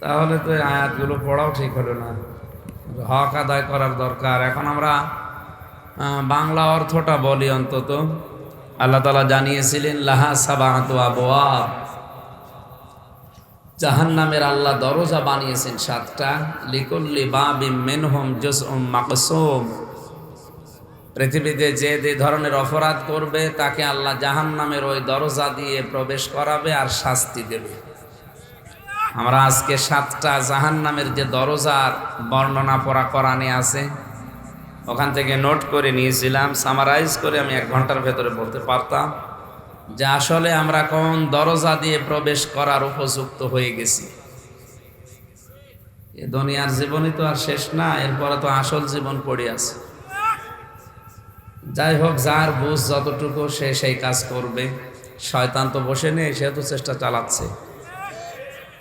তাহলে তো আয়াতগুলো পড়াও ঠিক হলো না। হক আদায় করার দরকার। এখন আমরা বাংলা অর্থটা বলি অন্তত। আল্লাহ তালা জানিয়েছিলেন, লাহা সাবাহাত আবওয়াব। জাহান্নামের আল্লাহ দরজা বানিয়েছেন সাতটা। লিকুল্লি বাবিম মেনহম জসম মাকসুম। পৃথিবীতে যে যে ধরনের অপরাধ করবে, তাকে আল্লাহ জাহান্নামের ওই দরজা দিয়ে প্রবেশ করাবে আর শাস্তি দেবে। আমরা আজকে সাতটা জাহান্নামের যে দরজার বর্ণনা পড়া কোরআনে আছে, ওখান থেকে নোট করে নিয়েছিলাম, সামারাইজ করে আমি এক ঘণ্টার ভেতরে বলতে পারতাম যে আসলে আমরা কোন দরজা দিয়ে প্রবেশ করার উপযুক্ত হয়ে গেছি। এ দুনিয়ার জীবনই তো আর শেষ না, এরপরে তো আসল জীবন পড়ে আছে। যাই হোক, যার বুঝ যতটুকু সে সেই কাজ করবে। শয়তান তো বসে নেই সে তো চেষ্টা চালাচ্ছে।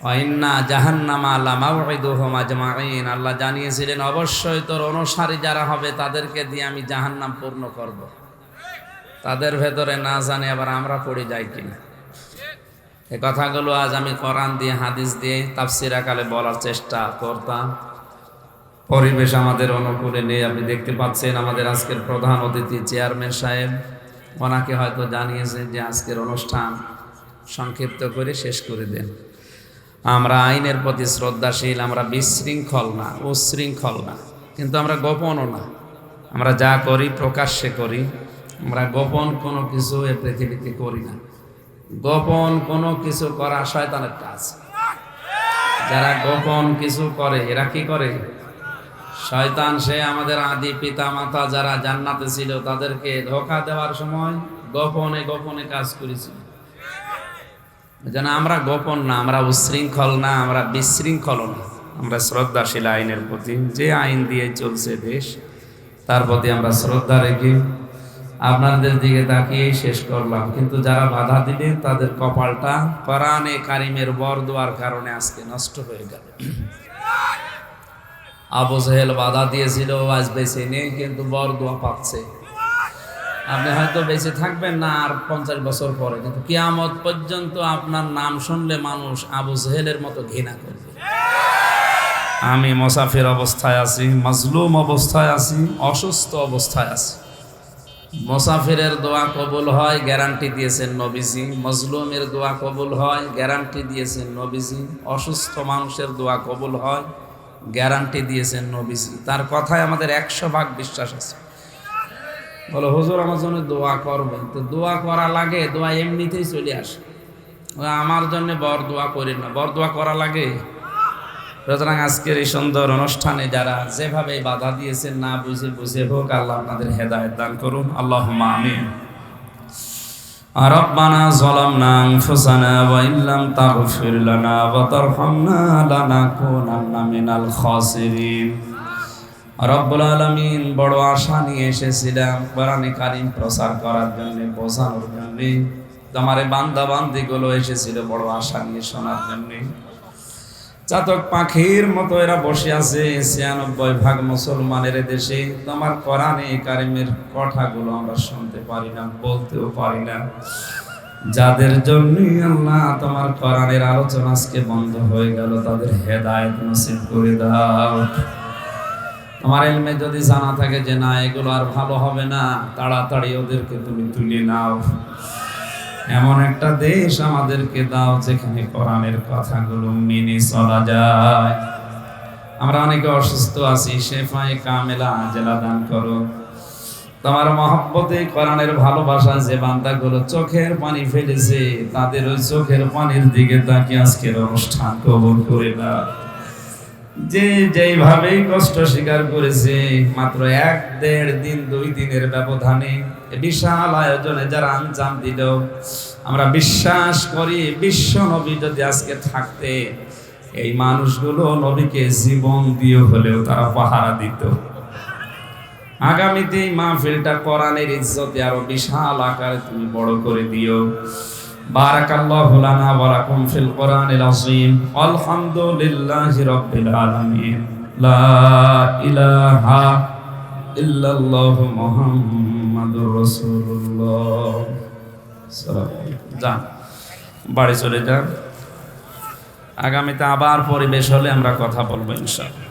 অইন্না জাহান্নামা লামাউইদুহুম আজমাইন আল্লাহ জানিয়েছিলেন, অবশ্যই তোর অনুসারী যারা হবে, তাদেরকে দিয়ে আমি জাহান্নাম পূর্ণ করব। তাদের ভেতরে না জানি আবার আমরা পড়ে যাই কিনা। এ কথাগুলো আজ আমি কোরআন দিয়ে, হাদিস দিয়ে তাফসিরাকালে বলার চেষ্টা করতাম। পরিবেশ আমাদের অনুকূলে নেই। আপনি দেখতে পাচ্ছেন আমাদের আজকের প্রধান অতিথি চেয়ারম্যান সাহেব। ওনাকে হয়তো জানিয়েছেন যে আজকের অনুষ্ঠান সংক্ষিপ্ত করে শেষ করে দেন। আমরা আইনের প্রতি শ্রদ্ধাশীল, আমরা বিশৃঙ্খল না, উশৃঙ্খল না। কিন্তু আমরা গোপনও না। আমরা যা করি, প্রকাশ্যে করি। আমরা গোপন কোনো কিছু এ পৃথিবীতে করি না। গোপন কোনো কিছু করা শয়তানের কাজ। যারা গোপন কিছু করে, এরা কি করে? শয়তান, সে আমাদের আদি পিতা মাতা যারা জান্নাতে ছিল, তাদেরকে ধোকা দেওয়ার সময় গোপনে গোপনে কাজ করেছিল। যেন আমরা গোপন না, আমরা উশৃঙ্খল না, আমরা বিশৃঙ্খল না। আমরা শ্রদ্ধাশীল আইনের প্রতি, যে আইন দিয়ে চলছে দেশ, তার প্রতি আমরা শ্রদ্ধা রেখে আপনাদের দিকে তাকিয়ে শেষ করলাম। কিন্তু যারা বাধা দিলেন তাদের কপালটা কোরআনে কারিমের বর দেওয়ার কারণে আজকে নষ্ট হয়ে গেল। আবু সাহেল বাধা দিয়েছিল, আজ বেঁচে নেই, কিন্তু বর দোয়া পাচ্ছে। আপনি হয়তো বেঁচে থাকবেন না আর পঞ্চাশ বছর পরে, কিন্তু কিয়ামত পর্যন্ত আপনার নাম শুনলে মানুষ আবু সাহেলের মতো ঘৃণা করবে। আমি মোসাফির অবস্থায় আছি, মজলুম অবস্থায় আছি, অসুস্থ অবস্থায় আছি। মোসাফিরের দোয়া কবুল হয়, গ্যারান্টি দিয়েছেন নবীজি। মজলুমের দোয়া কবুল হয়, গ্যারান্টি দিয়েছেন নবীজি। অসুস্থ মানুষের দোয়া কবুল হয় গ্যারান্টি দিয়েছেন নবীজি তার কথায় আমাদের একশো ভাগ বিশ্বাস আছে। বলো, হুজুর আমার জন্য দোয়া করবেন। তো দোয়া করা লাগে, দোয়া এমনিতেই চলে আসে। আমার জন্য বর দোয়া করি না। বর দোয়া করা লাগে? সুতরাং আজকের এই সুন্দর অনুষ্ঠানে যারা যেভাবে বাধা দিয়েছেন, না বুঝে বুঝে হোক, আল্লাহ আপনাদের হেদায়ত দান করুন। আল্লাহ আমিন। ربنا ظلمنا أنفسنا وإن لم تغفر لنا وترحمنا لنكونن من الخاسرين রব্বুল আলমিন বড় আশা নিয়ে এসেছিলাম কোরআনে কারিম প্রচার করার জন্য বোঝানোর জন্য তোমার বান্দা বান্দিগুলো এসেছিল বড় আশা নিয়ে শোনার জন্য চাতক পাখির মতো এরা বসে আছে ছিয়ানব্বই ভাগ মুসলমানের দেশে। তোমার কোরআনে কারিমের কথাগুলো আমরা শুনতে পারি না, বলতেও পারি না। যাদের জন্য আল্লাহ তোমার কোরআনের আলোচনা আজকে বন্ধ হয়ে গেল, তাদের হেদায়েত নসিব করে দাও। তোমার এলমে যদি জানা থাকে যে না, এগুলো আর ভালো হবে না, তাড়াতাড়ি ওদেরকে তুমি তুলে নাও। এমন একটা দেশ আমাদেরকে দাও যেখানে কোরআনের কথাগুলো মেনে চলা যায়। আমরা অনেকে অসুস্থ আছি, শেফায়ে কামেলা জেলা দান করো। তোমার মহব্বতে কোরআনের ভালোবাসা যে বান্দাগুলো চোখের পানি ফেলেছে, তাদের ওই চোখের পানির দিকে তাকিয়ে আজকের অনুষ্ঠান কবুল করে দাও যে যেইভাবে কষ্ট স্বীকার করেছে, মাত্র এক দেড় দিন, দুই দিনের ব্যবধানে বিশাল আয়োজনে যারা আঞ্জাম দিল, আমরা বিশ্বাস করি বিশ্ব নবী যদি আজকে থাকতে, এই মানুষগুলো নবীকে জীবন দিয়ে হলেও তারা পাহারা দিত। আগামীতে মাহফিলটা কোরআনের ইজ্জতে আরও বিশাল আকারে তুমি বড় করে দিও। بارك الله لنا ولكم في القرآن العظيم والحمد لله رب العالمين لا إله إلا الله محمد رسول الله আসসালামু আলাইকুম। যান বাড়ি চলে যান আগামীতে আবার পরিবেশ হলে আমরা কথা বলবো ইনশাআল্লাহ